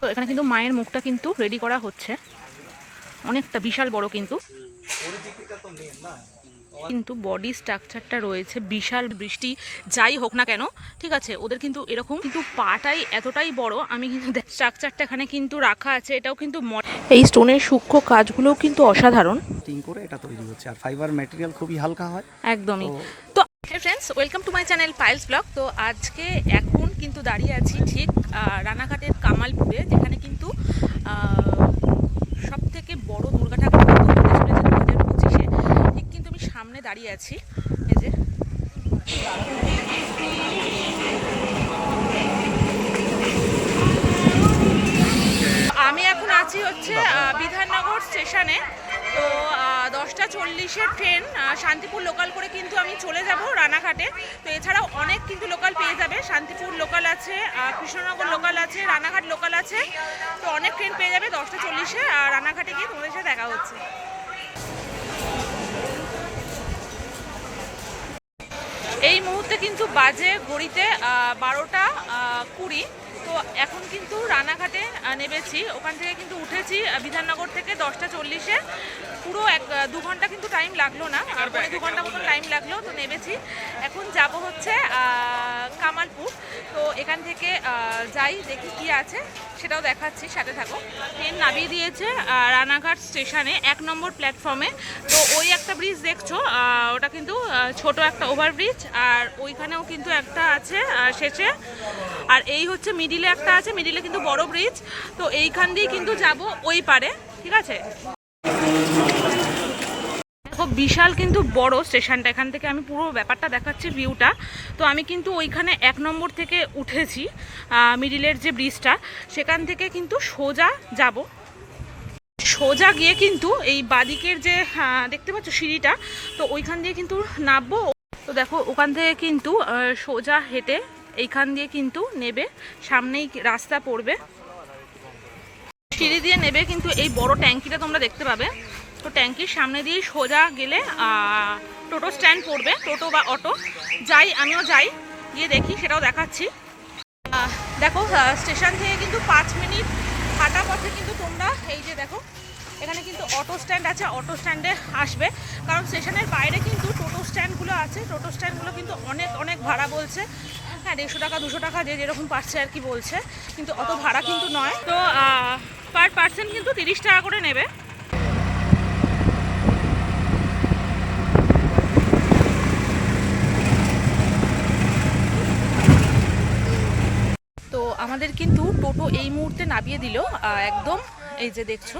তো এখানে কিন্তু মায়ের মুখটা কিন্তু রেডি করা হচ্ছে। অনেকটা বিশাল বড় কিন্তু। কিন্তু বডি স্ট্রাকচারটা রয়েছে বিশাল বৃষ্টি যাই হোক না কেন ঠিক আছে? ওদের কিন্তু এরকম কিন্তু পাটাই এতটাই বড় আমি কিন্তু স্ট্রাকচারটা এখানে কিন্তু রাখা আছে এটাও কিন্তু এই স্টোনের সূক্ষ্ম কাজগুলোও কিন্তু অসাধারণ। টিং করে এটা তৈরি হচ্ছে আর ফাইবার ম্যাটেরিয়াল খুবই হালকা হয়। একদমই। তো- friends welcome to my channel piles blog তো আজকে এখন কিন্তু দাঁড়িয়ে আছি ঠিক আহ, রানাঘাটের কামালপুরে যেখানে কিন্তু সব থেকে বড় দুর্গা ঠাকুর কিন্তু হতে চলেছে দু হাজার পঁচিশে ঠিক কিন্তু আমি সামনে দাঁড়িয়ে আছি। এই যে। আমি এখন আছি হচ্ছে বিধাননগর স্টেশনে। তো দশটা চল্লিশের ট্রেন শান্তিপুর লোকাল করে কিন্তু আমি চলে যাব রানাঘাটে। তো এছাড়াও অনেক কিন্তু লোকাল পেয়ে যাবে। শান্তিপুর লোকাল আছে কৃষ্ণনগর লোকাল আছে, রানাঘাট লোকাল আছে। তো অনেক ট্রেন পেয়ে যাবে দশটা চল্লিশে রানাঘাটে গিয়ে তোমাদের সাথে দেখা হচ্ছে। মুহূর্তে কিন্তু বাজে ঘড়িতে বারোটা কুড়ি। তো এখন কিন্তু রানাঘাটে নেবেছি নেমেছি। ওখান থেকে কিন্তু উঠেছি বিধাননগর থেকে দশটা চল্লিশে। পুরো এক দু ঘণ্টা কিন্তু টাইম লাগল না। পরে দু ঘণ্টা মতন টাইম লাগল তো নেমেছি। এখন যাব হচ্ছে কামালপুর। তো এখান থেকে যাই, দেখি কি আছে। সেটাও দেখাচ্ছি, সাথে থাকো। ট্রেন নামিয়ে দিয়েছে রানাঘাট স্টেশনে, এক নম্বর প্ল্যাটফর্মে। তো ওই একটা ব্রিজ দেখছ ওটা কিন্তু ছোট একটা ওভারব্রিজ আর ওইখানেও কিন্তু একটা আছে শেষে। আর এই হচ্ছে মিডিলে একটা আছে মিডিলে কিন্তু বড় ব্রিজ তো এইখান দিয়ে কিন্তু যাব ওই পারে, ঠিক আছে? বিশাল কিন্তু বড় স্টেশনটা। এখান থেকে আমি পুরো ব্যাপারটা দেখাচ্ছি ভিউটা। তো আমি কিন্তু ওইখানে এক নম্বর থেকে উঠেছি মিডিলের যে ব্রিজটা। সেখান থেকে কিন্তু সোজা যাব। সোজা গিয়ে কিন্তু এই বাদিকের যে দেখতে পাচ্ছ সিঁড়িটা, তো ওইখান দিয়ে কিন্তু নামবো। তো দেখো, ওখান থেকে কিন্তু সোজা হেঁটে এইখান দিয়ে কিন্তু নেবে। সামনেই রাস্তা পড়বে। সিঁড়ি দিয়ে নেবে কিন্তু এই বড় ট্যাঙ্কিটা তোমরা দেখতে পাবে। তো ট্যাঙ্কির সামনে দিয়ে সোজা গেলে টোটো স্ট্যান্ড পড়বে, টোটো বা অটো। যাই, আমিও যাই, গিয়ে দেখি, সেটাও দেখাচ্ছি। দেখো স্টেশন থেকে কিন্তু পাঁচ মিনিট হাঁটা পথে কিন্তু তোমরা, এই যে দেখো, এখানে কিন্তু অটো স্ট্যান্ড আছে, অটো স্ট্যান্ডে আসবে। কারণ স্টেশনের বাইরে কিন্তু টোটো স্ট্যান্ডগুলো আছে, টোটো স্ট্যান্ডগুলো কিন্তু অনেক অনেক ভাড়া বলছে। হ্যাঁ দেড়শো টাকা, দুশো টাকা, যে যেরকম পাচ্ছে আর কি বলছে, কিন্তু অত ভাড়া কিন্তু নয়। তো পার পার্সন কিন্তু তিরিশ টাকা করে নেবে তো আমাদের কিন্তু টোটো এই মুহূর্তে নামিয়ে দিল। একদম এই যে দেখছ,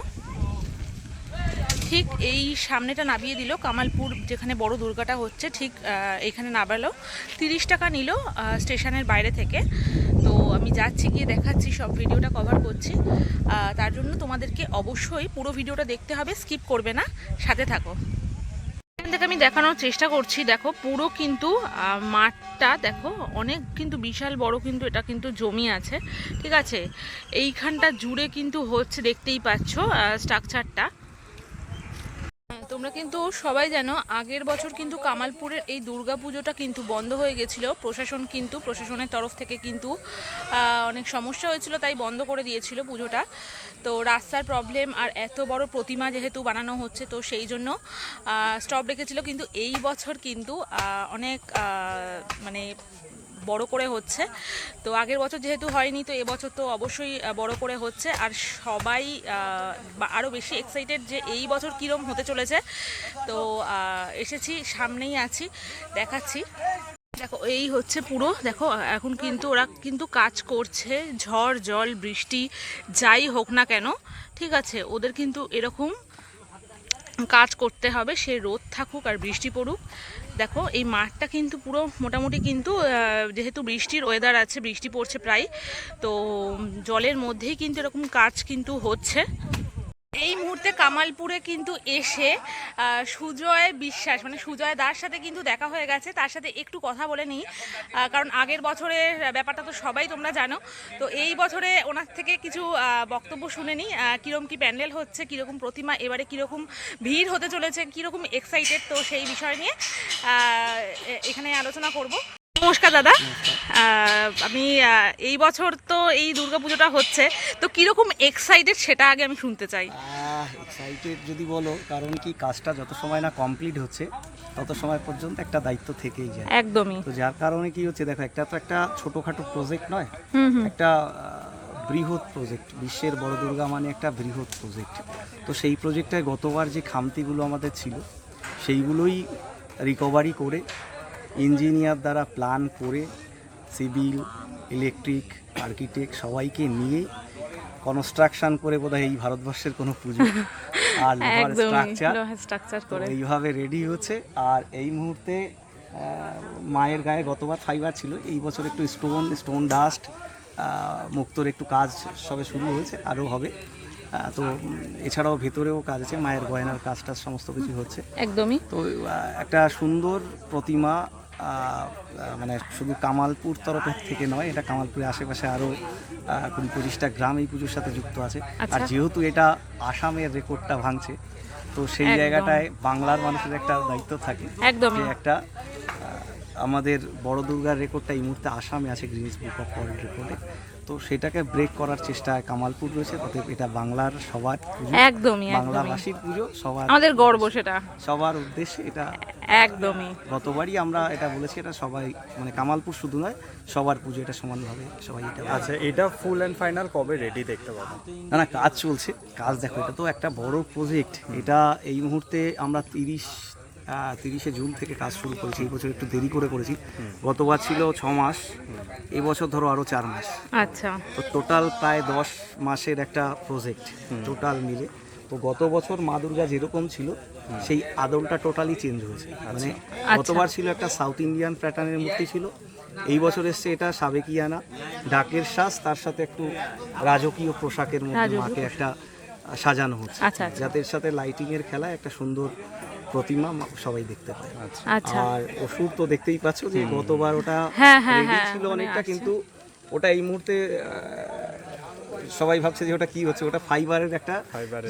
ঠিক এই সামনেটা নামিয়ে দিল কামালপুর, যেখানে বড় দুর্গাটা হচ্ছে, ঠিক এখানে নামালো। তিরিশ টাকা নিল স্টেশনের বাইরে থেকে। তো আমি যাচ্ছি, গিয়ে দেখাচ্ছি, সব ভিডিওটা কভার করছি। তার জন্য তোমাদেরকে অবশ্যই পুরো ভিডিওটা দেখতে হবে স্কিপ করবে না। সাথে থাকো। থেকে আমি দেখানোর চেষ্টা করছি। দেখো, পুরো কিন্তু মাঠটা দেখো, অনেক কিন্তু বিশাল বড় কিন্তু এটা কিন্তু জমি আছে। ঠিক আছে? এইখানটা জুড়ে কিন্তু হচ্ছে, দেখতেই পাচ্ছ স্ট্রাকচারটা তোমরা কিন্তু সবাই জানো, আগের বছর কিন্তু কামালপুরের এই দুর্গা পুজোটা কিন্তু বন্ধ হয়ে গেছিল। প্রশাসন কিন্তু, প্রশাসনের তরফ থেকে কিন্তু অনেক সমস্যা হয়েছিল, তাই বন্ধ করে দিয়েছিল পুজোটা। তো রাস্তার প্রবলেম আর এত বড় প্রতিমা যেহেতু বানানো হচ্ছে, তো সেই জন্য স্টপ রেখেছিল। কিন্তু এই বছর কিন্তু অনেক মানে বড় করে হচ্ছে। তো আগের বছর যেহেতু হয়নি, তো এবছর তো অবশ্যই বড় করে হচ্ছে। আর সবাই আরও বেশি এক্সাইটেড যে এই বছর কীরম হতে চলেছে। তো এসেছি, সামনেই আছি, দেখাচ্ছি। দেখো, এই হচ্ছে পুরো। দেখো, এখন কিন্তু ওরা কিন্তু কাজ করছে। ঝড়, জল, বৃষ্টি, যাই হোক না কেন, ঠিক আছে? ওদের কিন্তু এরকম কাজ করতে হবে, সে রোদ থাকুক আর বৃষ্টি পড়ুক। দেখো, এই মাঠটা কিন্তু পুরো মোটামুটি কিন্তু যেহেতু বৃষ্টির ওয়েদার আছে, বৃষ্টি পড়ছে প্রায়, তো জলের মধ্যেই কিন্তু এরকম কাজ কিন্তু হচ্ছে। এই মুহূর্তে কামালপুরে কিন্তু এসে সুজয় বিশ্বাস মানে সুজয় দার সাথে কিন্তু দেখা হয়ে গেছে। তার সাথে একটু কথা বলে নিই কারণ আগের বছরের ব্যাপারটা তো সবাই তোমরা জানো। তো এই বছরে ওনার থেকে কিছু বক্তব্য শুনে নিই আহ, কী প্যান্ডেল হচ্ছে কীরকম প্রতিমা এবারে কীরকম ভিড় হতে চলেছে কীরকম এক্সাইটেড তো সেই বিষয় নিয়ে এখানে আলোচনা করব। নমস্কার দাদা। আমি এই বছর তো এই দুর্গাপুজোটা হচ্ছে। তো কীরকম এক্সাইটেড সেটা আগে আমি শুনতে চাই। এক্সাইটেড যদি বলো কারণ কি কাজটা যত সময় না কমপ্লিট হচ্ছে তত সময় পর্যন্ত একটা দায়িত্ব থেকেই যায়। একদমই। তো যার কারণে কি হচ্ছে দেখো একটা তো একটা ছোটোখাটো প্রজেক্ট নয় একটা বৃহৎ প্রজেক্ট বিশ্বের বড় দুর্গা মানে একটা বৃহৎ প্রজেক্ট তো সেই প্রজেক্টটায় গতবার যে খামতিগুলো আমাদের ছিল সেইগুলোই রিকভারি করে ইঞ্জিনিয়ার দ্বারা প্ল্যান করে সিভিল ইলেকট্রিক আর্কিটেক্ট সবাইকে নিয়ে কনস্ট্রাকশন করে বোধহয় এই ভারতবর্ষের কোনো পুজো আর লোহার স্ট্রাকচার স্ট্রাকচার করে। এইভাবে রেডি হচ্ছে। আর এই মুহূর্তে মায়ের গায়ে গতবার ফাইবার ছিল। এই বছর একটু স্টোন স্টোন ডাস্ট মুক্তর একটু কাজ সবে শুরু হয়েছে আরও হবে। তো এছাড়াও ভেতরেও কাজ আছে মায়ের গয়নার কাজটা সমস্ত কিছু হচ্ছে। একদমই। তো একটা সুন্দর প্রতিমা মানে শুধু কামালপুর তরফের থেকে নয় এটা কামালপুরের আশেপাশে আরও কুড়ি পঁচিশটা গ্রাম এই পুজোর সাথে যুক্ত আছে। আর আচ্ছা। যেহেতু এটা আসামের রেকর্ডটা ভাঙছে তো সেই জায়গাটায় বাংলার মানুষের একটা দায়িত্ব থাকে যে একটা আমাদের বড় দুর্গার রেকর্ডটা এই মুহূর্তে আসামে আছে গ্রিনিস বুক অফ ওয়ার্ল্ড রেকর্ডে তো সেটাকে ব্রেক করার চেষ্টায় কামালপুর রয়েছে অতএব এটা বাংলার সবার একদমই একদমই। বাংলাভাষীর পুজো সবার আমাদের গর্ব সেটা। সবার উদ্দেশ্যে এটা একদমই। গতবারই আমরা এটা বলেছি এটা সবাই মানে কামালপুর শুধু নয় সবার পুজো এটা সমানভাবে সবাই এটা আচ্ছা এটা ফুল অ্যান্ড ফাইনাল কবে রেডি দেখতে পাবো? না না কাজ চলছে। কাজ দেখো এটা তো একটা বড় প্রজেক্ট এটা এই মুহূর্তে আমরা তিরিশ তিরিশে জুন থেকে কাজ শুরু করেছি। এই বছর একটু দেরি করে করেছি। গতবার ছিল ছ মাস এবছর ধরো আরও চার মাস। আচ্ছা। তো টোটাল প্রায় দশ মাসের একটা প্রজেক্ট টোটাল মিলে। তো গত বছর মা দুর্গা যেরকম ছিল সেই আদলটা টোটালি চেঞ্জ হয়েছে। মানে গতবার ছিল একটা সাউথ ইন্ডিয়ান প্যাটার্নের মূর্তি ছিল। এই বছর এসছে এটা সাবেকিয়ানা। ডাকের শ্বাস তার সাথে একটু রাজকীয় পোশাকের মধ্যে মাকে একটা সাজানো হচ্ছে। আচ্ছা, আচ্ছা। যাদের সাথে লাইটিংয়ের খেলা একটা সুন্দর প্রতিমা সবাই দেখতে পায়। আচ্ছা। আর ওষুধ তো দেখতেই পাচ্ছ যে গতবার ওটা হ্যাঁ, হ্যাঁ, হ্যাঁ, ছিল অনেকটা কিন্তু ওটা এই মুহূর্তে সবাই ভাবছে যে ওটা কি হচ্ছে ওটা ফাইবারের একটা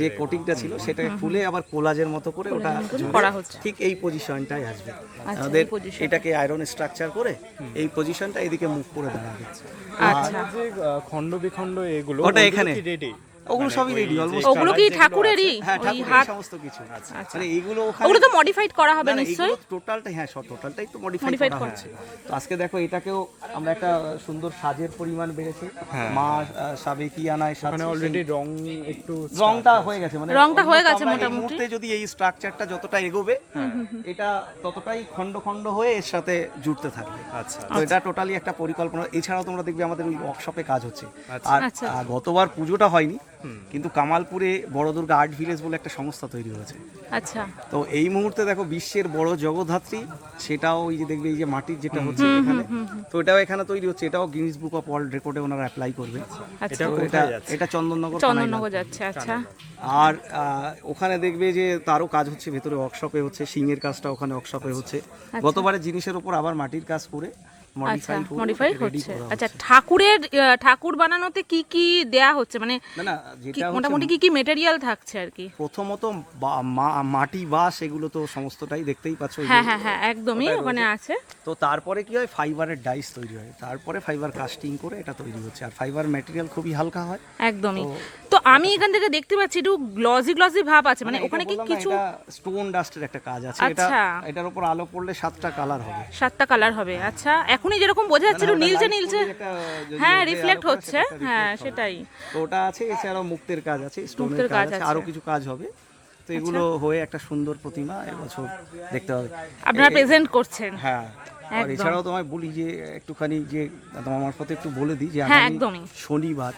যে কোটিংটা ছিল সেটাকে খুলে আবার কোলাজের মতো করে ওটা করা হচ্ছে। ঠিক এই পজিশনটাই আসবে। আচ্ছা, আমাদের এটাকে আয়রন স্ট্রাকচার করে এই পজিশনটা এদিকে মুখ করে দাঁড়াবে আচ্ছা। খণ্ড বিখণ্ড এগুলো ওটা এখানে। ওগুলো সবই রেডি অলমোস্ট ওগুলো কি ঠাকুরেরই? হ্যাঁ ওই হাত? সমস্ত কিছু আচ্ছা। মানে এইগুলো ওখানে ওগুলো তো মডিফাইড করা হবে নিশ্চয়ই? টোটালটাই হ্যাঁ সব টোটালটাই তো মডিফাই Modified করা হচ্ছে তো আজকে দেখো এটাকেও আমরা একটা সুন্দর সাজের পরিমাণ বেড়েছে। মা আহ, সাবেকিয়ানায় সাজ মানে অলরেডি রং একটু রংটা হয়ে গেছে মানে রংটা হয়ে গেছে মোটামুটি। মুহূর্তে যদি এই স্ট্রাকচারটা যতটা এগোবে এটা ততটাই খণ্ড খণ্ড হয়ে এর সাথে জুড়তে থাকবে। আচ্ছা। তো এটা টোটালি একটা পরিকল্পনা। এছাড়াও তোমরা দেখবে আমাদের ওই ওয়ার্কশপে কাজ হচ্ছে। আর আচ্ছা। আহ, গতবার পুজোটা হয়নি কিন্তু কামালপুরে বড় দুর্গা আর্ট ভিলেজ বলে একটা সংস্থা তৈরি হয়েছে। আচ্ছা। তো এই মুহূর্তে দেখো বিশ্বের বড় জগদ্ধাত্রী সেটাও ওই যে দেখবে এই যে মাটির যেটা হচ্ছে এখানে তো এটাও এখানে তৈরি হচ্ছে এটাও গিনিস বুক অফ ওয়ার্ল্ড রেকর্ডে ওনারা অ্যাপ্লাই করবে। আচ্ছা। এটা এটা চন্দননগর চন্দননগর যাচ্ছে আচ্ছা। আর আহ, ওখানে দেখবে যে তারও কাজ হচ্ছে ভেতরে ওয়ার্কশপে হচ্ছে সিংয়ের কাজটা ওখানে ওয়ার্কশপে হচ্ছে। গতবারের জিনিসের উপর আবার মাটির কাজ করে আচ্ছা মডিফাই রেডি হচ্ছে। আচ্ছা ঠাকুরের ঠাকুর বানানোতে কি কি দেয়া হচ্ছে? মানে মোটামুটি কি কি মেটেরিয়াল থাকছে আর কি? প্রথমত মাটি এগুলো তো সমস্তটাই দেখতেই পাচ্ছ হ্যাঁ হ্যাঁ হ্যাঁ একদমই ওখানে আছে। তো তারপরে কি হয়? ফাইবারের ডাইস তৈরি হয়। তারপরে ফাইবার কাস্টিং করে এটা তৈরি হচ্ছে। আর ফাইবার ম্যাটেরিয়াল খুবই হালকা হয়। একদমই। তো আমি এখান থেকে দেখতে পাচ্ছি একটু গ্লসি গ্লসি ভাব আছে। মানে ওখানে কি কিছু স্টোন ডাস্টের একটা কাজ আছে। এটা আচ্ছা। এটার উপর আলো পড়লে সাতটা কালার হবে। সাতটা কালার হবে আচ্ছা। এখনই যেরকম বোঝা যাচ্ছে একটু ওটা নীলচে নীলচে। পড়লে একটা যদি হ্যাঁ রিফ্লেক্ট হচ্ছে। হ্যাঁ সেটাই। তো ওটা আছে এছাড়াও মুক্তের কাজ আছে স্টোনের কাজ আছে। আরও কিছু কাজ হবে। তো এগুলো হয়ে একটা সুন্দর প্রতিমা এবছর দেখতে হবে। আপনারা প্রেজেন্ট করছেন। হ্যাঁ আর এছাড়াও তোমায় বলি যে একটুখানি যে তোমার মারফতে একটু বলে দিই যে আমি আগামী শনিবার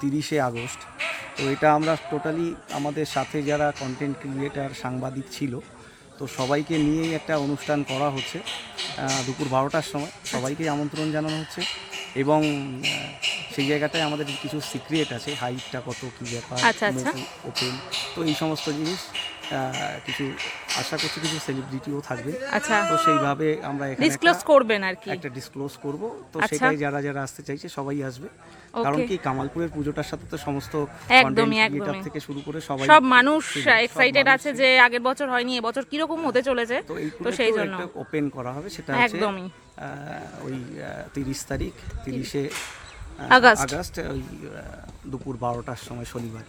তিরিশে আগস্ট তো এটা আমরা টোটালি আমাদের সাথে যারা কন্টেন্ট ক্রিয়েটার সাংবাদিক ছিল তো সবাইকে নিয়েই একটা অনুষ্ঠান করা হচ্ছে দুপুর বারোটার সময় সবাইকে আমন্ত্রণ জানানো হচ্ছে এবং সেই জায়গাটায় আমাদের কিছু সিক্রেট আছে হাইটটা কত কী ব্যাপার আচ্ছা, আচ্ছা। ওপেন তো এই সমস্ত জিনিস কিছু আশা করছি কিছু সেলিব্রিটিও থাকবে। আচ্ছা। তো সেইভাবে আমরা এখানে ডিসক্লোজ করবেন আর কি। একটা ডিসক্লোজ করব। তো আচ্ছা। সেটাই যারা যারা আসতে চাইছে সবাই আসবে। কারণ কি কামালপুরের পুজোটার সাথে তো সমস্ত একদমই। থেকে শুরু করে সবাই সব মানুষ এক্সাইটেড আছে যে আগের বছর হয়নি এবছর কীরকম হতে চলেছে তো সেই জন্য। ওপেন করা হবে সেটা হচ্ছে একদমই। ওই তিরিশ তারিখ তিরিশে আগস্ট। আগস্ট ওই দুপুর বারোটার সময় শনিবার।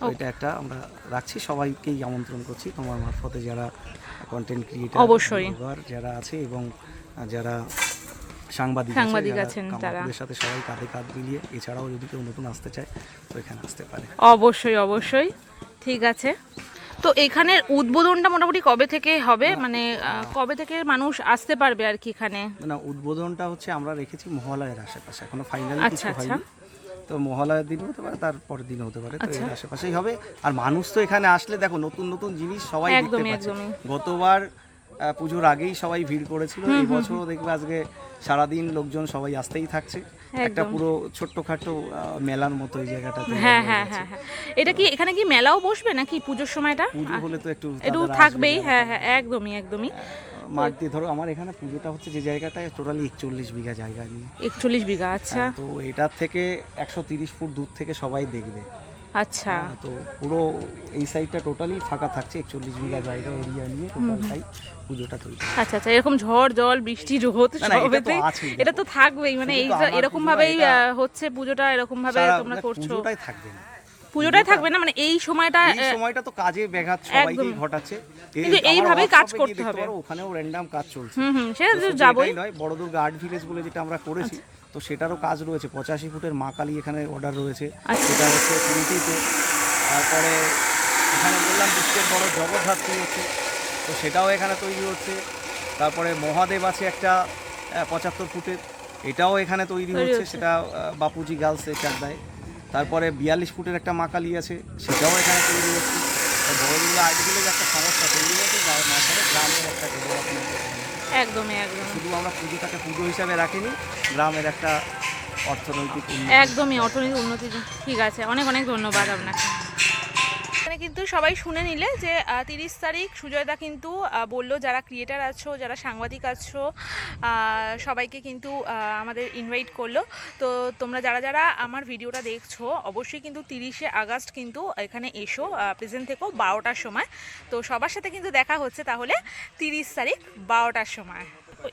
তো এটা একটা আমরা রাখছি সবাইকেই আমন্ত্রণ করছি। তোমার মারফতে যারা কন্টেন্ট ক্রিয়েটার অবশ্যই। যারা আছে এবং যারা সাংবাদিক সাংবাদিক আছেন তারা। সাথে সবাই কাঁধে কাঁধ মিলিয়ে এছাড়াও যদি কেউ নতুন আসতে চায় তো এখানে আসতে পারে। অবশ্যই অবশ্যই। ঠিক আছে। তো এখানের উদ্বোধনটা মোটামুটি কবে থেকে হবে? মানে কবে থেকে মানুষ আসতে পারবে আর কি এখানে? না উদ্বোধনটা হচ্ছে আমরা রেখেছি মহালয়ের আশেপাশে। এখনও ফাইনাল আচ্ছা, কিছু আচ্ছা। হয়নি। তো মহালয়ের দিন হতে পারে তার পরের দিন হতে পারে তো আচ্ছা। এর আশেপাশেই হবে। আর মানুষ তো এখানে আসলে দেখো নতুন নতুন জিনিস সবাই দেখতে পাচ্ছে। গতবার পুজোর আগেই সবাই ভিড় করেছিল এই বছরও দেখবে আজকে সারাদিন লোকজন সবাই আসতেই থাকছে। একটা পুরো ছোট্টখাটো মেলার মতো এই জায়গাটাতে হ্যাঁ হ্যাঁ হ্যাঁ হ্যাঁ এটা কি এখানে কি মেলাও বসবে নাকি পুজোর সময়টা? পুজো হলে তো একটু একটু থাকবেই হ্যাঁ হ্যাঁ একদমই একদমই। মাঠ দিয়ে ধরো আমার এখানে পুজোটা হচ্ছে যে জায়গাটায় টোটালি একচল্লিশ বিঘা জায়গা নিয়ে। একচল্লিশ বিঘা আচ্ছা। হ্যাঁ, তো এটার থেকে একশো তিরিশ ফুট দূর থেকে সবাই দেখবে। আচ্ছা। হ্যাঁ, তো পুরো এই সাইডটা টোটালি ফাঁকা থাকছে একচল্লিশ বিঘা জায়গা এরিয়া নিয়ে টোটালটাই পুজোটা তৈরি। আচ্ছা আচ্ছা এরকম ঝড় জল বৃষ্টি রোদ না, এটা তো। এটা থাকবেই মানে এই এরকম ভাবেই হচ্ছে পুজোটা এরকম ভাবে তোমরা করছ। পুজোটাই থাকবে না। পুজোটাই থাকবে না মানে এই সময়টা এই সময়টা তো কাজে ব্যাঘাত সবাইকেই একদম। ঘটাচ্ছে। কিন্তু এইভাবেই কাজ করতে হবে। ওখানেও র্যান্ডাম কাজ চলছে। হুম হুম সেটা তো যাবই। নয় বড় দুর্গা আর্ট ভিলেজ বলে যেটা আমরা করেছি তো সেটারও কাজ রয়েছে। পঁচাশি ফুটের মা কালী এখানে অর্ডার রয়েছে। আচ্ছা। সেটা হচ্ছে পুরীতে তারপরে এখানে বললাম বিশ্বের বড় জগদ্ধাত্রী হচ্ছে তো সেটাও এখানে তৈরি হচ্ছে। তারপরে মহাদেব আছে একটা পঁচাত্তর ফুটের এটাও এখানে তৈরি হচ্ছে। সেটা বাপুজি গার্লসের চাকদায় তারপরে বিয়াল্লিশ ফুটের একটা মাকালি আছে সেটাও এখানে তৈরি হচ্ছে। তো বড় দুর্গা একটা সমস্যা তৈরি হয়েছে যার মাধ্যমে গ্রামের একটা ডেভেলপমেন্ট একদমই একদম শুধু আমরা পুজোটাকে পুজো হিসাবে রাখিনি গ্রামের একটা অর্থনৈতিক একদমই অর্থনৈতিক উন্নতি ঠিক আছে। অনেক অনেক ধন্যবাদ আপনাকে। এখানে কিন্তু সবাই শুনে নিলে যে তিরিশ তারিখ সুজয়দা কিন্তু বলল যারা ক্রিয়েটার আছো, যারা সাংবাদিক আছো সবাইকে কিন্তু আমাদের ইনভাইট করল। তো তোমরা যারা যারা আমার ভিডিওটা দেখছ, অবশ্যই কিন্তু তিরিশে আগস্ট কিন্তু এখানে এসো প্রেজেন্ট থেকো বারোটার সময়। তো সবার সাথে কিন্তু দেখা হচ্ছে তাহলে তিরিশ তারিখ বারোটার সময়।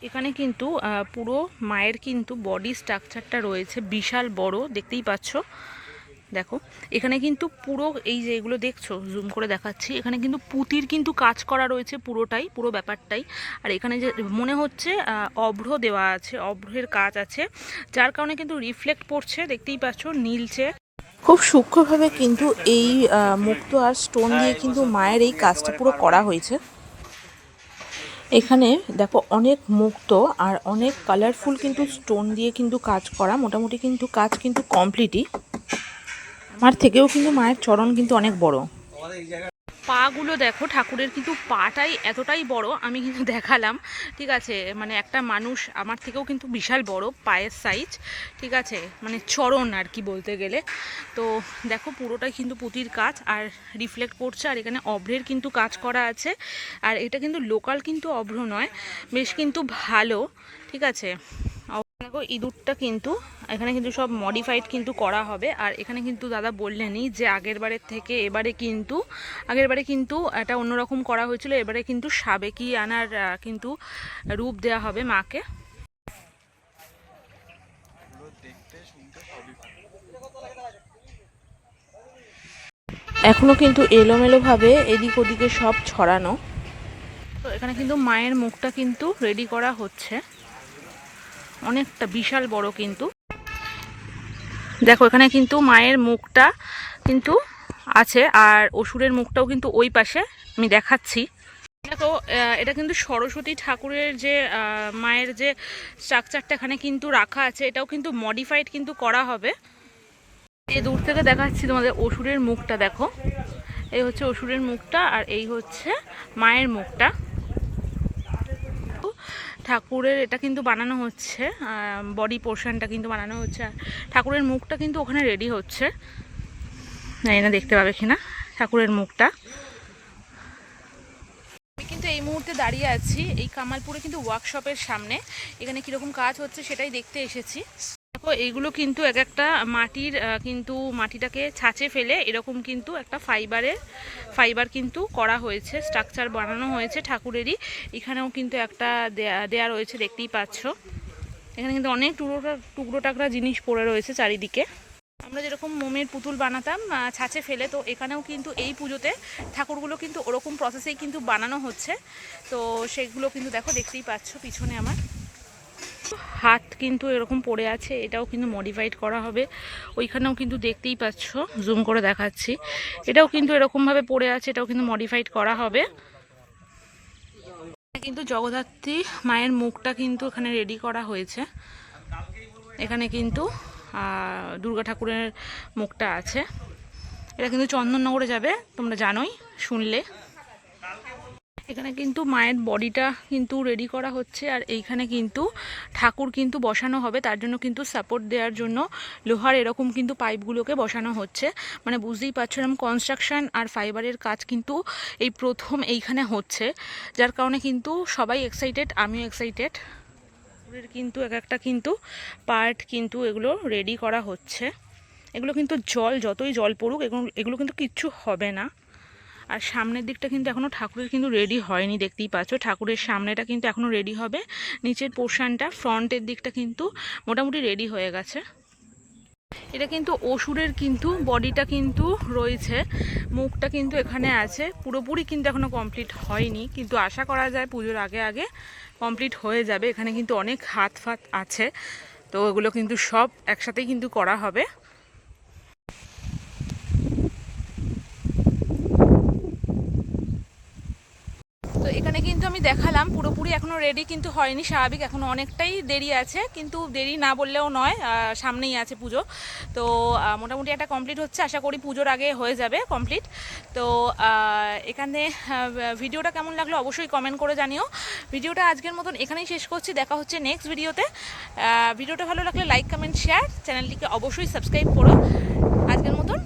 এখানে কিন্তু পুরো মায়ের কিন্তু বডি স্ট্রাকচারটা রয়েছে বিশাল বড়, দেখতেই পাচ্ছ। দেখো, এখানে কিন্তু পুরো এই যে এগুলো দেখছ জুম করে দেখাচ্ছি, এখানে কিন্তু পুঁতির কিন্তু কাজ করা রয়েছে পুরোটাই, পুরো ব্যাপারটাই। আর এখানে যে, মনে হচ্ছে অভ্র দেওয়া আছে, অভ্রের কাজ আছে, যার কারণে কিন্তু রিফ্লেক্ট পড়ছে, দেখতেই পাচ্ছ নীলছে খুব সূক্ষ্মভাবে কিন্তু এই মুক্ত আর স্টোন দিয়ে কিন্তু মায়ের এই কাজটা পুরো করা হয়েছে। এখানে দেখো, অনেক মুক্ত আর অনেক কালারফুল কিন্তু স্টোন দিয়ে কিন্তু কাজ করা, মোটামুটি কিন্তু কাজ কিন্তু কমপ্লিটই আমার থেকেও কিন্তু মায়ের চরণ কিন্তু অনেক বড়। পাগুলো দেখো, ঠাকুরের কিন্তু পাটাই এতটাই বড়, আমি কিন্তু দেখালাম। ঠিক আছে মানে একটা মানুষ আমার থেকেও কিন্তু বিশাল বড়, পায়ের সাইজ ঠিক আছে মানে চরণ আর কি বলতে গেলে। তো দেখো, পুরোটাই কিন্তু পুঁতির কাজ আর রিফ্লেক্ট করছে, আর এখানে অভ্রের কিন্তু কাজ করা আছে। আর এটা কিন্তু লোকাল কিন্তু অভ্র নয়, বেশ কিন্তু ভালো, ঠিক আছে। দেখো, ইঁদুরটা কিন্তু, এখানে কিন্তু সব মডিফাইড কিন্তু করা হবে। আর এখানে কিন্তু দাদা বললেনই যে আগের বারের থেকে এবারে কিন্তু, আগের বারে কিন্তু এটা অন্যরকম করা হয়েছিল, এবারে কিন্তু সাবেকি আনার কিন্তু রূপ দেওয়া হবে মাকে। এখনও কিন্তু এলোমেলোভাবে এদিক ওদিকে সব ছড়ানো। তো এখানে কিন্তু মায়ের মুখটা কিন্তু রেডি করা হচ্ছে। অনেকটা বিশাল বড় কিন্তু। দেখো, এখানে কিন্তু মায়ের মুখটা কিন্তু আছে, আর অসুরের মুখটাও কিন্তু ওই পাশে আমি দেখাচ্ছি। দেখো এটা কিন্তু সরস্বতী ঠাকুরের যে মায়ের যে স্ট্রাকচারটা এখানে কিন্তু রাখা আছে, এটাও কিন্তু মডিফাইড কিন্তু করা হবে। এই দূর থেকে দেখাচ্ছি তোমাদের অসুরের মুখটা, দেখো। এই হচ্ছে অসুরের মুখটা, আর এই হচ্ছে মায়ের মুখটা। ঠাকুরের এটা কিন্তু বানানো হচ্ছে বডি পোর্শনটা কিন্তু বানানো হচ্ছে, আর ঠাকুরের মুখটা কিন্তু ওখানে রেডি হচ্ছে। জানি না, দেখতে পাবে কিনা ঠাকুরের মুখটা। এই মুহূর্তে দাঁড়িয়ে আছি, এই কামালপুরে কিন্তু ওয়ার্কশপের সামনে। এখানে কীরকম কাজ হচ্ছে সেটাই দেখতে এসেছি। এইগুলো কিন্তু এক একটা মাটির কিন্তু মাটিটাকে ছাঁচে ফেলে এরকম কিন্তু একটা ফাইবারের, ফাইবার কিন্তু করা হয়েছে, স্ট্রাকচার বানানো হয়েছে ঠাকুরেরই। এখানেও কিন্তু একটা দেয়া রয়েছে, দেখতেই পাচ্ছ। এখানে কিন্তু অনেক টুকরো টুকরো টাকরা জিনিস পড়ে রয়েছে চারিদিকে। আমরা যেরকম মোমের পুতুল বানাতাম ছাঁচে ফেলে, তো এখানেও কিন্তু এই পুজোতে ঠাকুরগুলো কিন্তু ওরকম প্রসেসেই কিন্তু বানানো হচ্ছে। তো সেগুলো কিন্তু দেখো, দেখতেই পাচ্ছ পিছনে আমার। হাত কিন্তু এরকম পড়ে আছে, এটাও কিন্তু মডিফাইড করা হবে। ওইখানেও কিন্তু দেখতেই পাচ্ছ জুম করে দেখাচ্ছি। এটাও কিন্তু এরকমভাবে পড়ে আছে, এটাও কিন্তু মডিফাইড করা হবে। কিন্তু জগদ্ধাত্রী মায়ের মুখটা কিন্তু এখানে রেডি করা হয়েছে। এখানে কিন্তু দুর্গা ঠাকুরের মুখটা আছে। এটা কিন্তু চন্দননগরে যাবে, তোমরা জানোই, শুনলে। এখানে কিন্তু মায়ের বডিটা কিন্তু রেডি করা হচ্ছে আর এইখানে কিন্তু ঠাকুর কিন্তু বসানো হবে। তার জন্য কিন্তু সাপোর্ট দেওয়ার জন্য লোহার এরকম কিন্তু পাইপগুলোকে বসানো হচ্ছে। মানে বুঝতেই পারছ এরকম কনস্ট্রাকশন আর ফাইবারের কাজ কিন্তু এই প্রথম এইখানে হচ্ছে। যার কারণে কিন্তু সবাই এক্সাইটেড আমিও এক্সাইটেড ঠাকুরের কিন্তু এক একটা কিন্তু পার্ট কিন্তু এগুলো রেডি করা হচ্ছে। এগুলো কিন্তু জল, যতই জল পড়ুক, এগুলো এগুলো কিন্তু কিচ্ছু হবে না। আর সামনের দিকটা কিন্তু এখনও ঠাকুরের কিন্তু রেডি হয়নি, দেখতেই পাচ্ছ। ঠাকুরের সামনেটা কিন্তু এখনও রেডি হবে। নিচের পোর্শনটা ফ্রন্টের দিকটা কিন্তু মোটামুটি রেডি হয়ে গেছে। এটা কিন্তু অসুরের কিন্তু বডিটা কিন্তু রয়েছে। মুখটা কিন্তু এখানে আছে। পুরোপুরি কিন্তু এখনও কমপ্লিট হয়নি। কিন্তু আশা করা যায় পুজোর আগে আগে কমপ্লিট হয়ে যাবে। এখানে কিন্তু অনেক হাত ফাত আছে। তো ওগুলো কিন্তু সব একসাথেই কিন্তু করা হবে। তো এখানে কিন্তু আমি দেখালাম, পুরোপুরি এখনও রেডি কিন্তু হয়নি, স্বাভাবিক এখনও অনেকটাই দেরি আছে, কিন্তু দেরি না বললেও নয় সামনেই আছে পুজো। তো মোটামুটি একটা কমপ্লিট হচ্ছে, আশা করি পুজোর আগে হয়ে যাবে কমপ্লিট তো এখানে ভিডিওটা কেমন লাগল অবশ্যই কমেন্ট করে জানিও। ভিডিওটা আজকের মতন এখানেই শেষ করছি, দেখা হচ্ছে নেক্সট ভিডিওতে ভিডিওটা ভালো লাগলে লাইক কমেন্ট শেয়ার চ্যানেলটিকে অবশ্যই সাবস্ক্রাইব করো। আজকের মতন